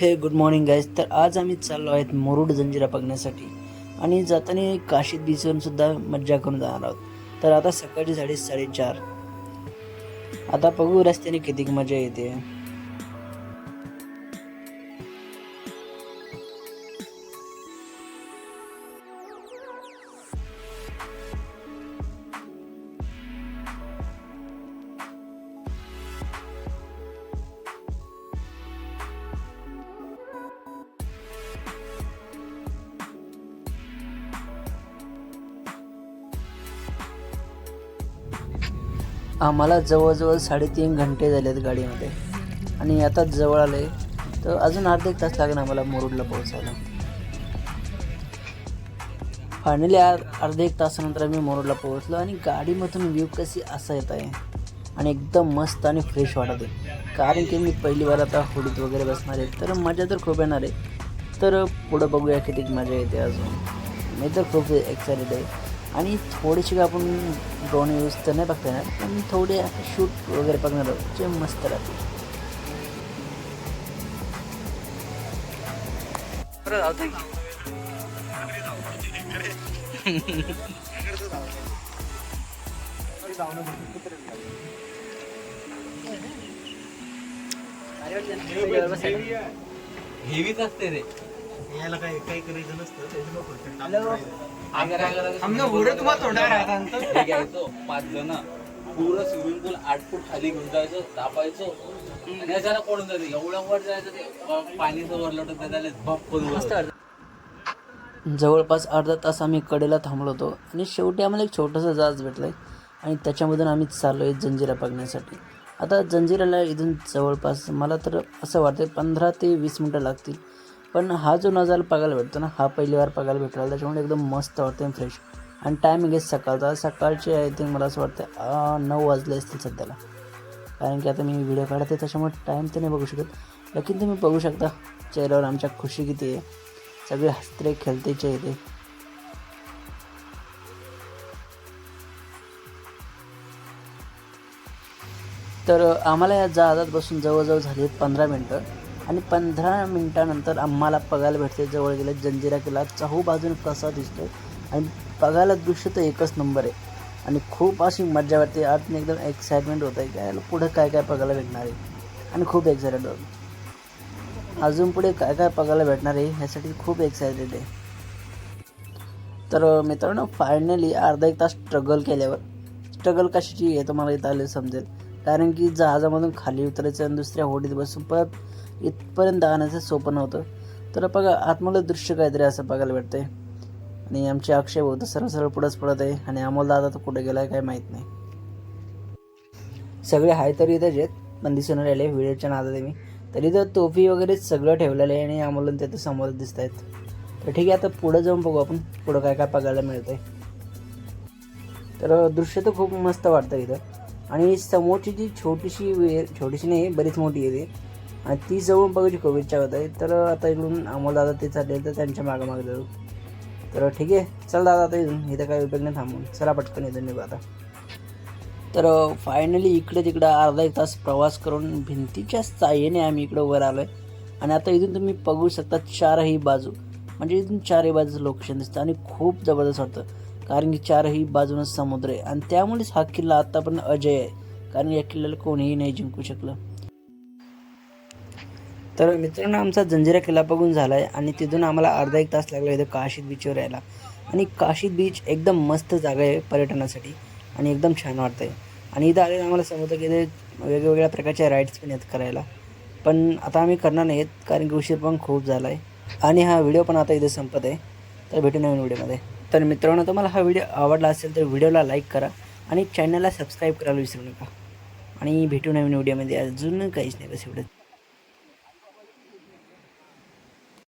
हे good morning guys तर आज आम्ही चाललो आहेत मुरुड जंजिरा बघण्यासाठी. आणि जाताना काशीत बीचवरून सुद्धा मज्जा करून जाणार आहोत. तर आता सकाळची साडे साडेचार. आता बघू रस्त्याने किती मजा येते. आम्हाला जवळजवळ साडेतीन घंटे झाले आहेत गाडीमध्ये. आणि आता जवळ आले तर अजून अर्धा एक तास लागेल आम्हाला मुरुडला पोहोचायला. फायनली अर्धा एक तासानंतर आम्ही मुरुडला पोहोचलो आणि गाडीमधून व्ह्यू कशी असा येत आहे. आणि एकदम मस्त आणि फ्रेश वाटत आहे. कारण की मी पहिली बार आता होडीत वगैरे बसणार आहे. तर मजा तर खूप येणार आहे. तर पुढं बघूया किती मजा येते अजून. मी तर खूप एक्साइटेड आहे. आणि थोडीशी का आपण ड्रोन यूज तर नाही बघता येणार पण थोडे शूट वगैरे बघणार आहोत जे मस्त राहते हेवीच असते रे. याला काय करायचं नसतं हे घ्यायचो पाच जण पूर्ण स्विमिंग पूल आठ फूट खाली घेऊन जायचो तापायचो आणि याच्याला कोण जाते? एवढं वर जायचं ते अं, पाणीचं वर लोटत त्याला भप करून मस्त वर. वाटतं जवळपास अर्धा तास आम्ही कडेला थांबलो होतो. आणि शेवटी आम्हाला एक छोटंसं जहाज भेटलं आहे आणि त्याच्यामधून आम्ही चाललो आहे जंजिरा बघण्यासाठी. आता जंजिराला इथून जवळपास मला तर असं वाटतं पंधरा ते वीस मिनटं लागतील. पण हा जो नजारा बघायला भेटतो ना हा पहिली वार बघायला भेटला त्याच्यामुळे एकदम मस्त वाटतं फ्रेश आणि टायमिंग आहे सकाळचा. सकाळचे आय थिंक मला असं वाटतं नऊ वाजले असतील सध्याला. कारण की आता मी व्हिडिओ काढते त्याच्यामुळे टाईम तर नाही बघू शकत. लेकिन तुम्ही बघू शकता चेहऱ्यावर आमच्या खुशी किती आहे. सगळे हसते खेळते चेहरे. तर आम्हाला या जहाजात बसून जवळजवळ झाली पंधरा मिनटं. आणि पंधरा मिनटानंतर आम्हाला बघायला भेटते. जवळ गेलं जंजिरा किल्ला चहू बाजूने कसा दिसतो आणि बघायला दृश्य तर एकच नंबर आहे. आणि खूप अशी मजा वाटते. आत एकदम एक्साइटमेंट होत आहे काय पुढं काय काय बघायला भेटणार आहे? आणि खूप एक्साइटेड होतं. अजून पुढे काय काय बघायला भेटणार आहे? ह्यासाठी खूप एक्सायटेड आहे. तर मित्रांनो फायनली अर्धा एक तास स्ट्रगल केल्यावर. स्ट्रगल कशाची आहे तुम्हाला इथं आले समजेल. कारण की जहाजामधून खाली उतरायचं आणि दुसऱ्या होडीत बसून परत इथपर्यंत आणायचं सोपं नव्हतं. तर बघा आतमधलं दृश्य काहीतरी असं बघायला भेटतंय. आणि आमचे अक्षय भाऊ तर सरळ सरळ पुढंच पडत आहे आणि अमोल दादा तर कुठे गेला आहे काय माहीत नाही. सगळे हाय तरी इथेच आहेत पण दिसून राहिले व्हिडिओच्या नादात मी. तरी तर टोपी वगैरे सगळं ठेवलेलं आहे आणि आम्हाला ते तर समोर दिसत आहेत. तर ठीक आहे आता पुढं जाऊन बघू आपण पुढं काय काय बघायला मिळतंय. तर दृश्य तर खूप मस्त वाटतं इथं. आणि समोरची जी छोटीशी विहीर छोटीशी नाही बरीच मोठी आहे ती. आणि ती जवळ बघायची खूप इच्छा होत आहे तर आता इकडून अमोल दादा ते चालले तर त्यांच्या मागं मागं जाऊ. तर ठीक आहे. चल दादा आता इथून. इथं काही उपयोग नाही थांबून. चला पटकन इथून निघू आता. तर फायनली इकडे तिकडं अर्धा एक तास प्रवास करून भिंतीच्या साह्याने आम्ही इकडं वर आलो आहे आणि आता इथून तुम्ही बघू शकता चारही बाजू. म्हणजे इथून चारही बाजूचं लोकेशन दिसतं आणि खूप जबरदस्त वाटतं. कारण की चारही बाजूनं समुद्र आहे. आणि त्यामुळेच हा किल्ला आतापर्यंत अजय आहे. कारण या किल्ल्याला कोणीही नाही जिंकू शकलं. तर मित्रांनो आमचा जंजिरा किल्ला बघून झाला आहे आणि तिथून आम्हाला अर्धा एक तास लागला इथं काशीद बीचवर यायला. आणि काशीद बीच एकदम मस्त जागा आहे पर्यटनासाठी आणि एकदम छान वाटतं आहे आणि इथं आलेलं आम्हाला समजतं की इथे वेगवेगळ्या प्रकारच्या राईड्स पण आहेत करायला. पण आता आम्ही करणार नाहीत कारण की उशीर पण खूप झाला आहे आणि हा व्हिडिओ पण आता इथे संपत आहे. तर भेटू नवीन व्हिडिओमध्ये तर मित्रांनो तुम्हाला हा व्हिडिओ आवडला असेल तर व्हिडिओला लाईक करा आणि चॅनलला सबस्क्राईब करायला विसरू नका. आणि भेटू नवीन व्हिडिओमध्ये अजून काहीच नाही बस एवढं